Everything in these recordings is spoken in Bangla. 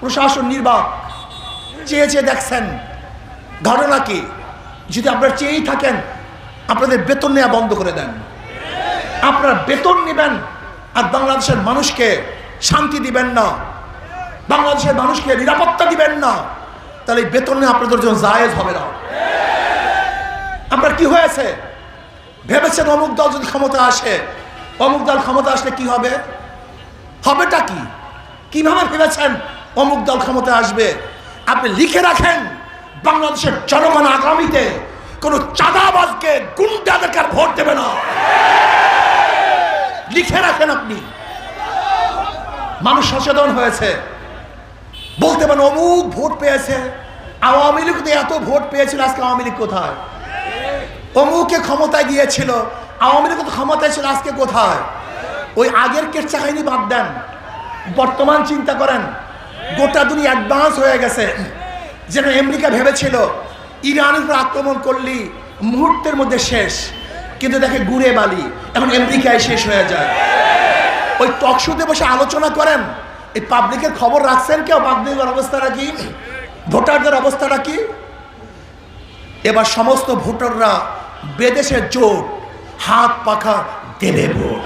প্রশাসন নির্বাক চেয়ে চেয়ে দেখছেন। ঘটনা কি? যদি আপনারা চেয়েই থাকেন, আপনাদের বেতন নেওয়া বন্ধ করে দেন। আপনারা বেতন নেবেন আর বাংলাদেশের মানুষকে শান্তি দিবেন না। বাংলাদেশের মানুষকে নিরাপত্তা দিবেন না। তাহলে বেতন নিয়ে আপনাদের জন্য জায়েজ হবে না। আপনার কি হয়েছে? ভেবেছেন অমুক দল যদি ক্ষমতা আসে, অমুক দল ক্ষমতা আসলে কি হবে? হবেটা কি? কীভাবে ভেবেছেন অমুক দল ক্ষমতা আসবে। আপনি লিখে রাখেন, বাংলাদেশের জনগণ আগামীতে কোন চাঁদাবাজকে গুন্ডাদেরকে আর ভোট দেবে না। লিখে রাখেন আপনি। মানুষ সচেতন হয়েছে। বলতে পারেন, অমুক ভোট পেয়েছে। আওয়ামী লীগ তো এত ভোট পেয়েছিল, আজকে আওয়ামী লীগ কোথায়? অমুকে ক্ষমতায় গিয়েছিল, আওয়ামী লীগ ক্ষমতায় ছিল, আজকে কোথায়? ওই আগের কেস কাহিনী বাদ দেন। বর্তমান চিন্তা করেন গোটা দুনিয়া অ্যাডভান্স হয়ে গেছে। যেন আমেরিকা ভেবেছিল, ইরানের উপর আক্রমণ করলি, মুহূর্তের মধ্যে শেষ। কিন্তু দেখে গুড়ে বালি, এখন আমেরিকায় শেষ হয়ে যায়। ওই টকশোতে বসে আলোচনা করেন, এই পাবলিকের খবর রাখছেন কেউ? পাবলিকের অবস্থাটা কি? ভোটারদের অবস্থাটা কি? এবার সমস্ত ভোটাররা বেদেশের জোট, হাত পাখা দেবে ভোট।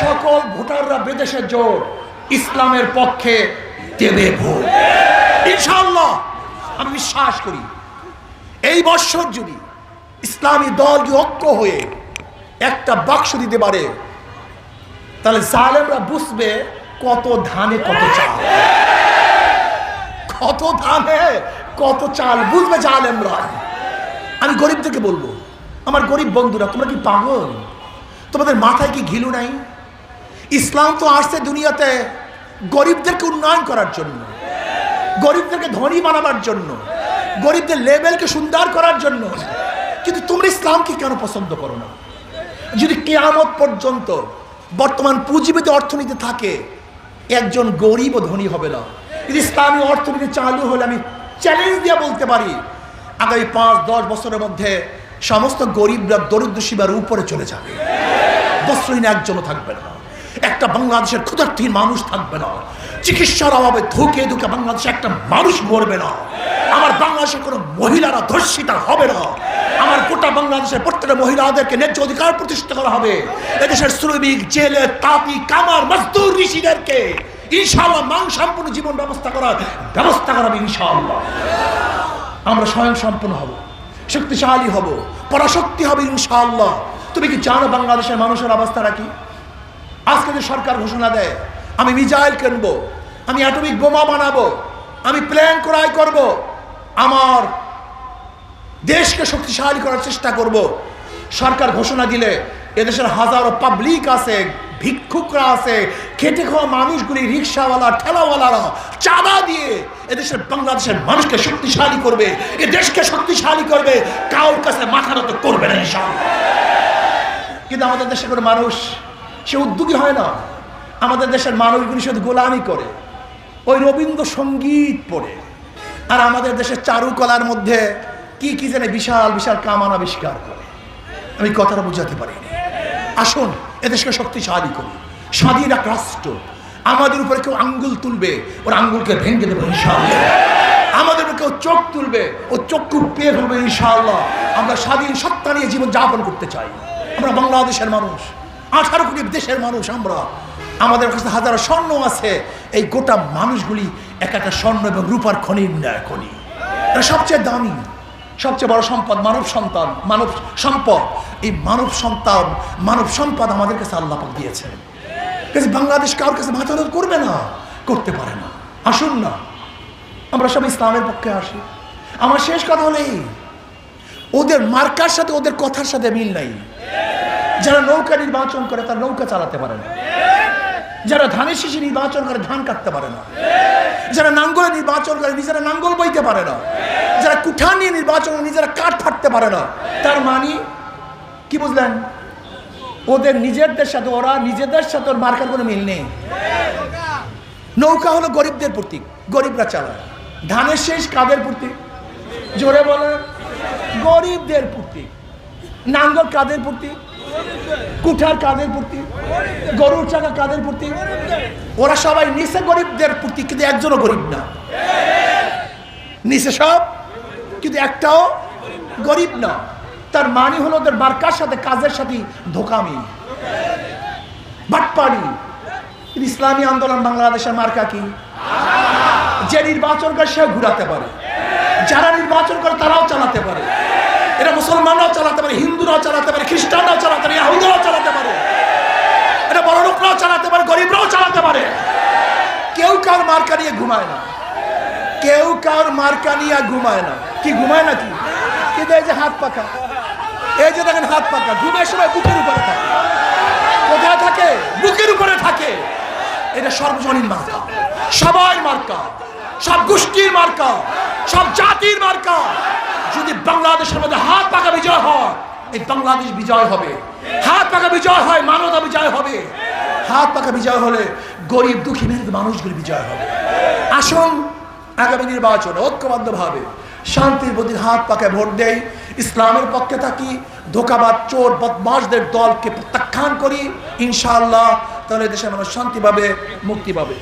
সকল ভোটাররা বেদেশের জোট ইসলামের পক্ষে দেবে ভোট ইনশাল্লাহ আমি বিশ্বাস করি, এই বৎসর যদি ইসলামী দল ঐক্য হয়ে একটা বাক্স দিতে পারে, তাহলে জালেমরা বুঝবে কত ধানে কত চাল। কত ধানে কত চাল, বুঝবে জালেমরা। আমি গরিবদেরকে বলব, আমার গরিব বন্ধুরা, তোমরা কি পাগল? তোমাদের মাথায় কি ঘিলু নাই? ইসলাম তো আসছে দুনিয়াতে গরিবদেরকে উন্নয়ন করার জন্য, গরিবদেরকে ধনী বানাবার জন্য, গরিবদের লেভেলকে সুন্দর করার জন্য। কিন্তু তোমরা ইসলামকে কেন পছন্দ করো না? যদি কেয়ামত পর্যন্ত বর্তমান পুঁজিবিদ অর্থনীতি থাকে, একজন গরিব ও ধনী হবে না। যদি ইসলামী অর্থনীতি চালু হলে আমি চ্যালেঞ্জ দিয়ে বলতে পারি, আগামী পাঁচ, দশ বছরের মধ্যে সমস্ত গরিবরা দরিদ্র সীমার উপরে চলে যাবে। বস্ত্রহীন একজনও থাকবে না। একটা বাংলাদেশের ক্ষুধার্থীর মানুষ থাকবে না। চিকিৎসার অভাবে ধুকে ধুকে বাংলাদেশে একটা মানুষ মরবে না। আমার বাংলাদেশের কোনো মহিলারা ধর্ষিতা হবে না। আমার গোটা বাংলাদেশের প্রত্যেকটা মহিলাদেরকে ন্যায্য অধিকার প্রতিষ্ঠা করা হবে। এদেশের শ্রমিক, জেলে, তাঁতি, কামার, মজদুর ঋষিদেরকে ইনশাআল্লাহ মান সম্পূর্ণ জীবন ব্যবস্থা করার ব্যবস্থা করা হবে ইনশাআল্লাহ। আমরা স্বয়ং সম্পূর্ণ হব, শক্তিশালী হব, পরাশক্তি হবে ইনশাআল্লাহ। তুমি কি জানো বাংলাদেশের মানুষের অবস্থাটা কি আজকে যে সরকার ঘোষণা দেয়, আমি মিজাইল কিনবো, আমি অ্যাটমিক বোমা বানাবো, আমি প্ল্যান ক্রয় করব, আমার দেশকে শক্তিশালী করার চেষ্টা করব। সরকার ঘোষণা দিলে এদেশের হাজারো পাবলিক আছে, ভিক্ষুকরা আছে, খেটে খাওয়া মানুষগুলি, রিক্সাওয়ালা, ঠেলাওয়ালারা চাঁদা দিয়ে এদেশের বাংলাদেশের মানুষকে শক্তিশালী করবে, এ দেশকে শক্তিশালী করবে কাউর কাছে মাথা নত করবে না কিন্তু আমাদের দেশের কোনো মানুষ সে উদ্যোগী হয় না। আমাদের দেশের মানুষগুলি শুধু গোলামি করে। ওই রবীন্দ্রসঙ্গীত পড়ে। আর আমাদের দেশের চারুকলার মধ্যে কি কি জানে বিশাল বিশাল কামান আবিষ্কার করে। আমি কথাটা বুঝাতে পারিনি। আসুন, এদেশকে শক্তিশালী করি। স্বাধীন এক রাষ্ট্র। আমাদের উপরে কেউ আঙ্গুল তুলবে, ওর আঙ্গুলকে ভেঙে দেবে ইনশাআল্লাহ। আমাদের উপর কেউ চোখ তুলবে, ও চক্ষু পেয়ে ফেলবে ইনশাআল্লাহ। আমরা স্বাধীন সত্তা নিয়ে জীবন যাপন করতে চাই। আমরা বাংলাদেশের মানুষ। আঠারো কোটি দেশের মানুষ আমরা। আমাদের কাছে হাজারো স্বর্ণ আছে। এই গোটা মানুষগুলি এক একটা স্বর্ণ এবং রূপার খনির খনি। এটা সবচেয়ে দামি, সবচেয়ে বড় সম্পদ মানব সন্তান, মানব সম্পদ। এই মানব সন্তান, মানব সম্পদ আমাদের কাছে আল্লাহ পাক দিয়েছে কাছে বাংলাদেশ কারোর কাছে মাথা নত করবে না, করতে পারে না। আসুন না, আমরা সব ইসলামের পক্ষে আসি। আমার শেষ কথা হলেই ওদের মার্কার সাথে, ওদের কথার সাথে মিল নাই। যারা নৌকা নির্বাচন করে তারা নৌকা চালাতে পারে না। যারা ধানের শিশি নির্বাচন করে ধান কাটতে পারে না। যারা নাঙ্গলে নির্বাচন করে নিজেরা নাঙ্গল বইতে পারে না। যারা কুঠা নিয়ে নির্বাচন নিজেরা কাঠ ফাটতে পারে না। তার মানি, কি বুঝলেন? ওদের নিজেদের সাথে ওরা নিজেদের সাথে ওর মার্কার কোনো মিল নেই। নৌকা হলো গরিবদের প্রতীক, গরিবরা চালায়। ধানের শেষ কাদের প্রতীক? জোরে বলে গরিবদের প্রতীক। নাঙ্গল কাদের প্রতীক? কুঠার কাদের প্রতি? গরুর চাকা কাদের প্রতি? ওরা সবাই নিচে গরিবদের প্রতি, কিন্তু একজনও গরিব না। নিচে সব, কিন্তু একটাও গরিব না। তার মানে হলো ওদের বার্কার সাথে, কাজের সাথে ধোকামি। বাটপাড়ি। ইসলামী আন্দোলন বাংলাদেশের মার্কা কি? যে নির্বাচন করে সেও ঘুরাতে পারে। যারা নির্বাচন করে তারাও চালাতে পারে। এটা মুসলমানরাও চালাতে পারে, হিন্দুরাও চালাতে পারে, খ্রিস্টানরাও চালাতে পারে, ইয়াহুদরাও চালাতে পারে। এটা বড় লোকরাও চালাতে পারে, গরিবরাও চালাতে পারে। কেউ কার মার্কা নিয়ে ঘুমায় না। কেউ কার মার্কা নিয়ে ঘুমায় না। কি ঘুমায় নাকি? কিন্তু এই যে হাত পাকা? এই যে দেখেন হাত পাকা, ঘুমের সময় বুকের উপরে থাকে। কোথায় থাকে? বুকের উপরে থাকে। এটা সর্বজনীন মার্কা। সবাই মার্কা। সব গোষ্ঠীর মার্কা, সব জাতির মার্কা। যদি বাংলাদেশের মধ্যে হাত পাকা বিজয় হয়, এই বাংলাদেশ বিজয় হবে। হাত পাকা বিজয় হয়, মানবতা বিজয় হবে। হাত পাকা বিজয় হলে গরিব, দুঃখী মেহনত মানুষগুলি বিজয় হবে। আসুন, আগামী নির্বাচন ঐক্যবদ্ধভাবে শান্তির প্রতি হাত পাকে ভোট দেই, ইসলামের পক্ষে থাকি ধোকাবাদ চোর বদমাসদের দলকে প্রত্যাখ্যান করি, ইনশাআল্লাহ, তাহলে দেশের মানুষ শান্তি পাবে মুক্তি পাবে